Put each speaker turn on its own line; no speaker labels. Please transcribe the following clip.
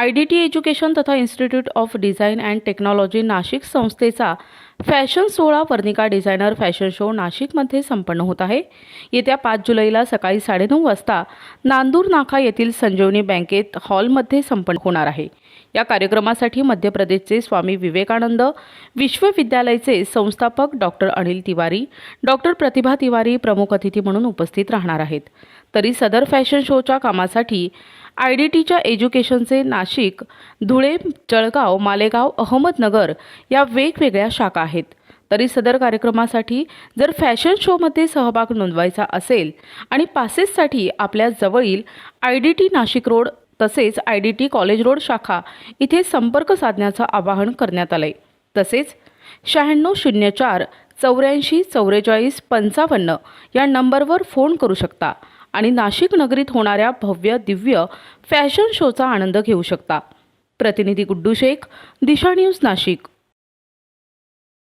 I D T education तथा institute of design and technology Nashik संस्थेचा fashion सोहळा Varnika designer fashion show नाशिकमध्ये संपन्न होत आहे. येत्या पाच जुलैला सकाळी साडेनऊ वाजता नांदूर नाका येथील संजीवनी बँकेत हॉलमध्ये संपन्न होणार आहे. या कार्यक्रमासाठी मध्य प्रदेशचे स्वामी विवेकानंद विश्वविद्यालयाचे संस्थापक डॉक्टर अनिल तिवारी डॉक्टर प्रतिभा तिवारी प्रमुख अतिथी म्हणून उपस्थित राहणार आहेत. तरी सदर फॅशन शोच्या कामासाठी आय डी टीच्या एज्युकेशनचे नाशिक धुळे जळगाव मालेगाव अहमदनगर या वेगवेगळ्या शाखा आहेत. तरी सदर कार्यक्रमासाठी जर फॅशन शोमध्ये सहभाग नोंदवायचा असेल आणि पासेससाठी आपल्या जवळील I D T Nashik road तसेच I D T college road शाखा इथे संपर्क साधण्याचं आवाहन करण्यात आलंय. तसेच शहाण्णव शून्य चार चौऱ्याऐंशी चौवेचाळीस पंचावन्न या नंबरवर फोन करू शकता. आणि नाशिक नगरीत होणाऱ्या भव्य दिव्य फॅशन शोचा आनंद घेऊ शकता. प्रतिनिधी गुड्डू शेख दिशा न्यूज नाशिक.